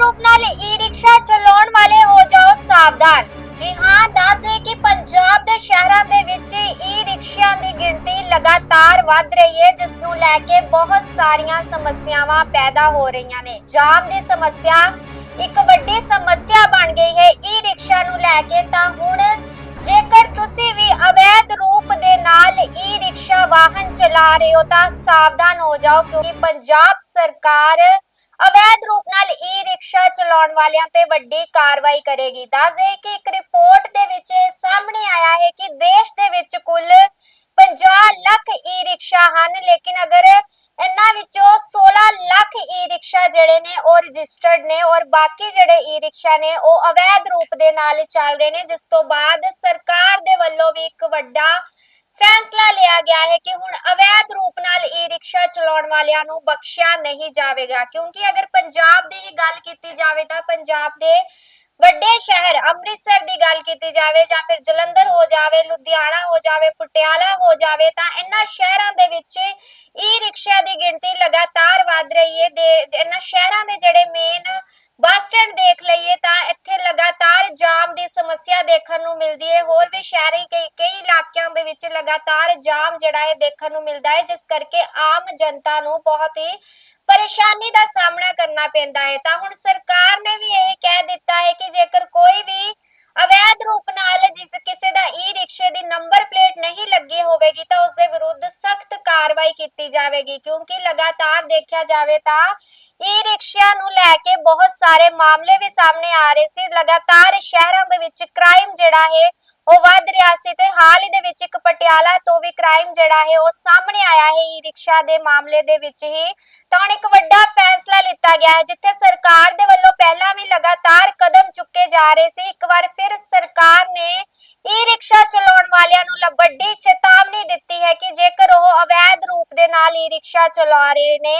ਰੂਪ ਨਾਲ ਈ-ਰਿਕਸ਼ਾ ਚਲਾਉਣ ਵਾਲੇ ਹੋ ਜਾਓ ਸਾਵਧਾਨ। ਜੀ ਹਾਂ ਦੱਸਦੇ ਕਿ ਪੰਜਾਬ ਦੇ ਸ਼ਹਿਰਾਂ ਦੇ ਵਿੱਚ ਈ-ਰਿਕਸ਼ਿਆਂ ਦੀ ਗਿਣਤੀ ਲਗਾਤਾਰ ਵੱਧ ਰਹੀ ਹੈ, ਜਿਸ ਨੂੰ ਲੈ ਕੇ ਬਹੁਤ ਸਾਰੀਆਂ ਸਮੱਸਿਆਵਾਂ ਪੈਦਾ ਹੋ ਰਹੀਆਂ ਨੇ। ਜਾਮ ਦੀ ਸਮੱਸਿਆ ਇੱਕ ਵੱਡੀ ਸਮੱਸਿਆ ਬਣ ਗਈ ਹੈ ਈ-ਰਿਕਸ਼ਾ ਨੂੰ ਲੈ ਕੇ। ਤਾਂ ਹੁਣ ਜੇਕਰ ਤੁਸੀਂ ਵੀ ਅਵੈਧ ਰੂਪ ਦੇ ਨਾਲ ਈ-ਰਿਕਸ਼ਾ ਵਾਹਨ ਚਲਾ ਰਹੇ ਹੋ, ਤਾਂ ਸਾਵਧਾਨ ਹੋ ਜਾਓ, ਕਿਉਂਕਿ ਪੰਜਾਬ ਸਰਕਾਰ ਅਵੈਧ ਰੂਪ ਨਾਲ ਈ-ਰਿਕਸ਼ਾ ਚਲਾਉਣ ਵਾਲਿਆਂ ਤੇ ਵੱਡੀ ਕਾਰਵਾਈ ਕਰੇਗੀ। ਦੱਸਦੇ ਕਿ ਇੱਕ ਰਿਪੋਰਟ ਦੇ ਵਿੱਚ ਸਾਹਮਣੇ ਆਇਆ ਹੈ ਕਿ ਦੇਸ਼ ਦੇ ਵਿੱਚ ਕੁੱਲ 50 ਲੱਖ ਈ-ਰਿਕਸ਼ਾ ਹਨ, ਲੇਕਿਨ ਅਗਰ ਇਹਨਾਂ ਵਿੱਚੋਂ 16 ਲੱਖ ਈ-ਰਿਕਸ਼ਾ ਜਿਹੜੇ ਨੇ ਉਹ ਰਜਿਸਟਰਡ ਨੇ ਔਰ ਬਾਕੀ ਜਿਹੜੇ ਈ-ਰਿਕਸ਼ਾ ਨੇ ਉਹ ਅਵੈਧ ਰੂਪ ਦੇ ਨਾਲ ਚੱਲ ਰਹੇ ਨੇ, ਜਿਸ ਤੋਂ ਬਾਅਦ ਸਰਕਾਰ ਦੇ ਵੱਲੋਂ ਵੀ ਇੱਕ ਵੱਡਾ ਫੈਸਲਾ ਲਿਆ ਗਿਆ ਹੈ ਕਿ ਹੁਣ ਅਵੈਧ ਰੂਪ ਨਾਲ ਈ-ਰਿਕਸ਼ਾ ਚਲਾਉਣ ਵਾਲਿਆਂ ਨੂੰ ਬਖਸ਼ਿਆ ਨਹੀਂ ਜਾਵੇਗਾ। ਕਿਉਂਕਿ ਅਗਰ ਪੰਜਾਬ ਦੀ ਹੀ ਗੱਲ ਕੀਤੀ ਜਾਵੇ ਤਾਂ ਪੰਜਾਬ ਦੇ ਵੱਡੇ ਸ਼ਹਿਰ ਅੰਮ੍ਰਿਤਸਰ ਦੀ ਗੱਲ ਕੀਤੀ ਜਾਵੇ ਜਾਂ ਫਿਰ ਜਲੰਧਰ ਹੋ ਜਾਵੇ, ਲੁਧਿਆਣਾ ਹੋ ਜਾਵੇ, ਪਟਿਆਲਾ ਹੋ ਜਾਵੇ, ਤਾਂ ਇਹਨਾਂ ਸ਼ਹਿਰਾਂ ਦੇ ਵਿੱਚ ਈ-ਰਿਕਸ਼ਾ ਦੀ ਗਿਣਤੀ ਲਗਾਤਾਰ ਵੱਧ ਰਹੀ ਹੈ। ਦੇ ਇਹਨਾਂ ਸ਼ਹਿਰਾਂ ਦੇ ਜਿਹੜੇ ਮੇਨ ਬੱਸ ਸਟੈਂਡ ਦੇਖ ਲਈਏ ਤਾਂ ਇੱਥੇ ਲਗਾਤਾਰ ਜਾਮ ਦੀ ਸਮੱਸਿਆ ਦੇਖਣ ਨੂੰ ਮਿਲਦੀ ਹੈ। ਹੋਰ ਵੀ ਸ਼ਹਿਰੀ ਕਈ ਕਈ ਇਲਾਕਿਆਂ ਦੇ ਵਿੱਚ ਲਗਾਤਾਰ ਜਾਮ ਜਿਹੜਾ ਹੈ ਦੇਖਣ ਨੂੰ ਮਿਲਦਾ ਹੈ, ਜਿਸ ਕਰਕੇ ਆਮ ਜਨਤਾ ਨੂੰ ਬਹੁਤ ਹੀ ਪਰੇਸ਼ਾਨੀ ਦਾ ਸਾਹਮਣਾ ਕਰਨਾ ਪੈਂਦਾ ਹੈ। ਤਾਂ ਹੁਣ ਸਰਕਾਰ ਨੇ ਵੀ ਇਹ ਕਹਿ ਦਿੱਤਾ ਹੈ ਕਿ ਜੇਕਰ ਕੋਈ ਵੀ ਅਵੈਧ ਰੂਪ ਨਾਲ ਜਿਸ ਕਿਸੇ ਦਾ ਈ ਰਿਕਸ਼ੇ ਦੀ ਨੰਬਰ ਪਲੇਟ ਨਹੀਂ ਲੱਗੀ ਹੋਵੇਗੀ ਤਾਂ ਉਸ ਦੇ ਵਿਰੁੱਧ ਸਖਤ ਕਾਰਵਾਈ ਕੀਤੀ ਜਾਵੇਗੀ। ਕਿਉਂਕਿ ਲਗਾਤਾਰ ਦੇਖਿਆ ਜਾਵੇ ਤਾਂ ਈ ਰਿਕਸ਼ਿਆਂ ਨੂੰ ਲੈ ਕੇ ਬਹੁਤ ਸਾਰੇ ਮਾਮਲੇ ਵੀ ਸਾਹਮਣੇ ਆ ਰਹੇ ਸੀ। ਲਗਾਤਾਰ ਸ਼ਹਿਰਾਂ ਦੇ ਵਿੱਚ ਕ੍ਰਾਈਮ ਜਿਹੜਾ ਹੈ, ਉਹ ਵੱਧ ਰਿਹਾ ਸੀ ਤੇ ਹਾਲ ਹੀ ਦੇ ਵਿੱਚ ਇੱਕ ਪਟਿਆਲਾ ਤੋਂ ਵੀ ਕ੍ਰਾਈਮ ਜਿਹੜਾ ਹੈ, ਉਹ ਸਾਹਮਣੇ ਆਇਆ ਹੈ ਈ ਰਿਕਸ਼ਾ ਦੇ ਮਾਮਲੇ ਦੇ ਵਿੱਚ ਹੀ। ਤਾਂ ਹੁਣ ਇੱਕ ਵੱਡਾ ਫੈਸਲਾ ਲਿੱਤਾ ਗਿਆ ਹੈ, ਜਿੱਥੇ ਸਰਕਾਰ ਦੇ ਵੱਲੋਂ ਪਹਿਲਾਂ ਵੀ ਲਗਾਤਾਰ ਕਦਮ ਚੁੱਕੇ ਜਾ ਰਹੇ ਸੀ। ਇੱਕ ਵਾਰ ਫਿਰ ਸਰਕਾਰ ਨੇ ਈ ਰਿਕਸ਼ਾ ਚਲਾਉਣ ਵਾਲਿਆਂ ਨੂੰ ਵੱਡੀ ਚੇਤਾਵਨੀ ਦਿੱਤੀ ਹੈ ਕਿ ਜੇਕਰ ਉਹ ਅਵੈਧ ਰੂਪ ਦੇ ਨਾਲ ਈ ਰਿਕਸ਼ਾ ਚਲਾ ਰਹੇ ਨੇ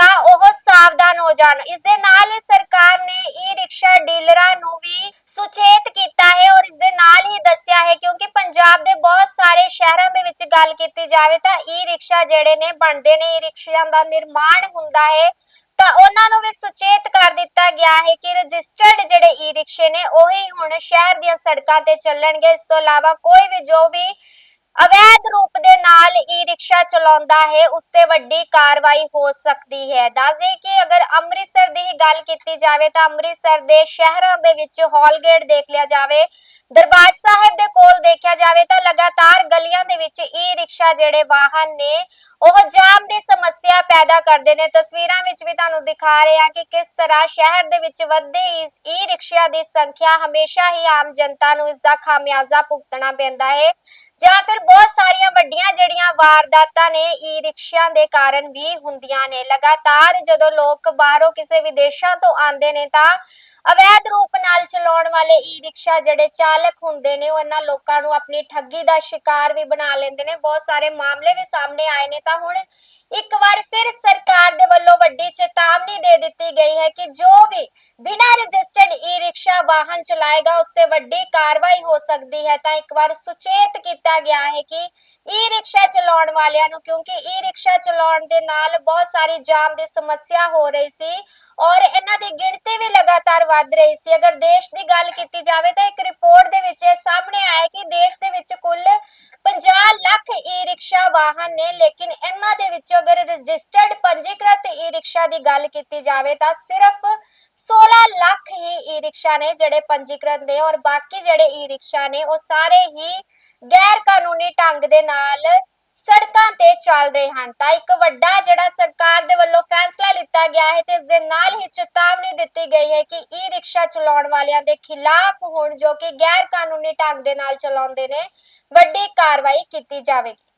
ਤਾਂ ਉਹ ਸਾਵਧਾਨ ਹੋ ਜਾਣ। ਇਸ ਦੇ ਨਾਲ ਹੀ ਸਰਕਾਰ ਨੇ ਈ ਰਿਕਸ਼ਾ ਡੀਲਰਾਂ ਨੂੰ ਵੀ ਸੁਚੇਤ ਕੀਤਾ ਹੈ ਔਰ ਇਸ ਦੇ ਨਾਲ ਹੀ ਦੱਸਿਆ ਹੈ ਕਿਉਂਕਿ ਪੰਜਾਬ ਦੇ ਬਹੁਤ ਸਾਰੇ ਸ਼ਹਿਰਾਂ ਦੇ ਵਿੱਚ ਗੱਲ ਕੀਤੀ ਜਾਵੇ ਤਾਂ ਈ ਰਿਕਸ਼ਾ ਜਿਹੜੇ ਨੇ, ਬਣਦੇ ਨੇ ਈ ਰਿਕਸ਼ਿਆਂ ਦਾ ਨਿਰਮਾਣ ਹੁੰਦਾ ਹੈ। ਤਾਂ ਉਹਨਾਂ ਨੂੰ ਵੀ ਸੁਚੇਤ ਕਰ ਦਿੱਤਾ ਗਿਆ ਹੈ ਕਿ ਰਜਿਸਟਰਡ ਜਿਹੜੇ ਈ ਰਿਕਸ਼ੇ ਨੇ, ਉਹੀ ਹੁਣ ਸ਼ਹਿਰ ਦੀਆਂ ਸੜਕਾਂ ਤੇ ਚੱਲਣਗੇ। ਇਸ ਤੋਂ ਇਲਾਵਾ ਕੋਈ ਵੀ ਜੋ ਵੀ ਅਵੈਧ ਰੂਪ ਦੇ ਰਿਕਸ਼ਾ ਚਲਾਉਂਦਾ ਹੈ ਉਸ ਤੇ ਵੱਡੀ ਕਾਰਵਾਈ ਹੋ ਸਕਦੀ ਹੈ। ਦੱਸਦੇ ਕਿ ਅਗਰ ਅੰਮ੍ਰਿਤਸਰ ਦੀ ਹੀ ਗੱਲ ਕੀਤੀ ਜਾਵੇ ਤਾਂ ਅੰਮ੍ਰਿਤਸਰ ਦੇ ਸ਼ਹਿਰਾਂ ਦੇ ਵਿੱਚ ਹਾਲਗੇਟ ਦੇਖ ਲਿਆ ਜਾਵੇ, ਦਰਬਾਰ ਸਾਹਿਬ ਦੇ ਕੋਲ ਦੇਖਿਆ ਜਾਵੇ ਤਾਂ ਲਗਾਤਾਰ ਗਲੀਆਂ ਦੇ ਵਿੱਚ ਈ ਰਿਕਸ਼ਾ ਜਿਹੜੇ ਵਾਹਨ ਨੇ, ਉਹ ਜਾਮ ਦੀ ਕਰਦੇ ਨੇ। ਤਸਵੀਰਾਂ ਵਿੱਚ ਵੀ ਤੁਹਾਨੂੰ ਦਿਖਾ ਰਹੇ ਹਾਂ ਕਿ ਕਿਸ ਤਰ੍ਹਾਂ ਸ਼ਹਿਰ ਦੇ ਵਿੱਚ ਵੱਧਦੇ ਈ ਰਿਕਸ਼ਿਆਂ ਦੀ ਸੰਖਿਆ ਹਮੇਸ਼ਾ ਹੀ ਆਮ ਜਨਤਾ ਨੂੰ ਇਸ ਦਾ ਖਾਮਿਆਜ਼ਾ ਭੁਗਤਣਾ ਪੈਂਦਾ ਹੈ। ਜਾਂ ਫਿਰ ਬਹੁਤ ਸਾਰੀਆਂ ਵੱਡੀਆਂ ਜਿਹੜੀਆਂ ਵਾਰਦਾਤਾਂ ਨੇ ਈ ਰਿਕਸ਼ਿਆਂ ਦੇ ਕਾਰਨ ਵੀ ਹੁੰਦੀਆਂ ਨੇ। ਲਗਾਤਾਰ ਜਦੋਂ ਲੋਕ ਬਾਹਰੋਂ ਕਿਸੇ ਵਿਦੇਸ਼ਾਂ ਤੋਂ ਆਉਂਦੇ ਨੇ ਤਾਂ ਅਵੈਧ ਰੂਪ ਨਾਲ ਚਲਾਉਣ ਵਾਲੇ ਈ ਰਿਕਸ਼ਾ ਜਿਹੜੇ ਚਾਲਕ ਹੁੰਦੇ ਨੇ, ਉਹ ਇਹਨਾਂ ਲੋਕਾਂ ਨੂੰ ਆਪਣੀ ਠੱਗੀ ਦਾ ਸ਼ਿਕਾਰ ਵੀ ਬਣਾ ਲੈਂਦੇ ਨੇ। ਬਹੁਤ ਸਾਰੇ ਮਾਮਲੇ ਵੀ ਸਾਹਮਣੇ ਆਏ ਨੇ। ਤਾਂ ਹੁਣ ਇੱਕ ਵਾਰ ਫਿਰ ਸਰਕਾਰ ਦੇ ਵੱਲੋਂ ਵੱਡੀ ਚੇਤਾਵਨੀ ਦੇ ਦਿੱਤੀ ਗਈ ਹੈ ਕਿ ਜੋ ਵੀ ਬਿਨਾਂ ਰਜਿਸਟਰਡ ਈ ਰਿਕਸ਼ਾ ਵਾਹਨ ਚਲਾਏਗਾ, ਉਸ ਤੇ ਵੱਡੀ ਕਾਰਵਾਈ ਹੋ ਸਕਦੀ ਹੈ। ਤਾਂ ਇੱਕ ਵਾਰ ਸੁਚੇਤ ਕੀਤਾ ਗਿਆ ਹੈ ਕਿ ਈ ਰਿਕਸ਼ਾ ਚਲਾਉਣ ਵਾਲਿਆਂ ਨੂੰ, ਕਿਉਂਕਿ ਈ ਰਿਕਸ਼ਾ ਚਲਾਉਣ ਦੇ ਨਾਲ ਬਹੁਤ ਸਾਰੀ ਜਾਮ ਦੀ ਸਮੱਸਿਆ ਹੋ ਰਹੀ ਸੀ ਔਰ ਇਹਨਾਂ ਦੀ ਗਿਣਤੀ ਵੀ ਲਗਾਤਾਰ ਵੱਧ ਰਹੀ ਸੀ। ਅਗਰ ਦੇਸ਼ ਦੀ ਗੱਲ ਕੀਤੀ ਜਾਵੇ ਤਾਂ ਇੱਕ ਰਿਪੋਰਟ ਦੇ ਵਿੱਚ ਇਹ ਸਾਹਮਣੇ ਆਇਆ ਕਿ ਦੇਸ਼ ਦੇ ਵਿੱਚ ਕੁੱਲ 50 ਲੱਖ ਈ ਰਿਕਸ਼ਾ ਵਾਹਨ ਨੇ, ਲੇਕਿਨ ਇਹਨਾਂ ਦੇ ਵਿੱਚੋਂ ਅਗਰ ਰਜਿਸਟਰਡ ਪੰਜੀਕ੍ਰਿਤ ਈ ਰਿਕਸ਼ਾ ਦੀ ਗੱਲ ਕੀਤੀ ਜਾਵੇ ਤਾਂ ਸਿਰਫ 16 ਲੱਖ ਹੀ ਈ ਰਿਕਸ਼ਾ ਨੇ ਜਿਹੜੇ ਪੰਜੀਕਰਨ ਨੇ ਔਰ ਬਾਕੀ ਜਿਹੜੇ ਈ ਰਿਕਸ਼ਾ ਨੇ, ਉਹ ਸਾਰੇ ਹੀ ਗੈਰ ਕਾਨੂੰਨੀ ਢੰਗ ਦੇ ਨਾਲ ਸੜਕਾਂ ਤੇ ਚੱਲ ਰਹੇ ਹਨ। ਤਾਂ ਇੱਕ ਵੱਡਾ ਜਿਹੜਾ ਸਰਕਾਰ ਦੇ ਵੱਲੋਂ ਫੈਸਲਾ ਲਿੱਤਾ ਗਿਆ ਹੈ ਤੇ ਇਸ ਦੇ ਨਾਲ ਹੀ ਚੇਤਾਵਨੀ ਦਿੱਤੀ ਗਈ ਹੈ ਕਿ ਈ ਰਿਕਸ਼ਾ ਚਲਾਉਣ ਵਾਲਿਆਂ ਦੇ ਖਿਲਾਫ ਹੁਣ ਜੋ ਕਿ ਗੈਰ ਕਾਨੂੰਨੀ ਢੰਗ ਦੇ ਨਾਲ ਚਲਾਉਂਦੇ ਨੇ, ਵੱਡੀ ਕਾਰਵਾਈ ਕੀਤੀ ਜਾਵੇਗੀ।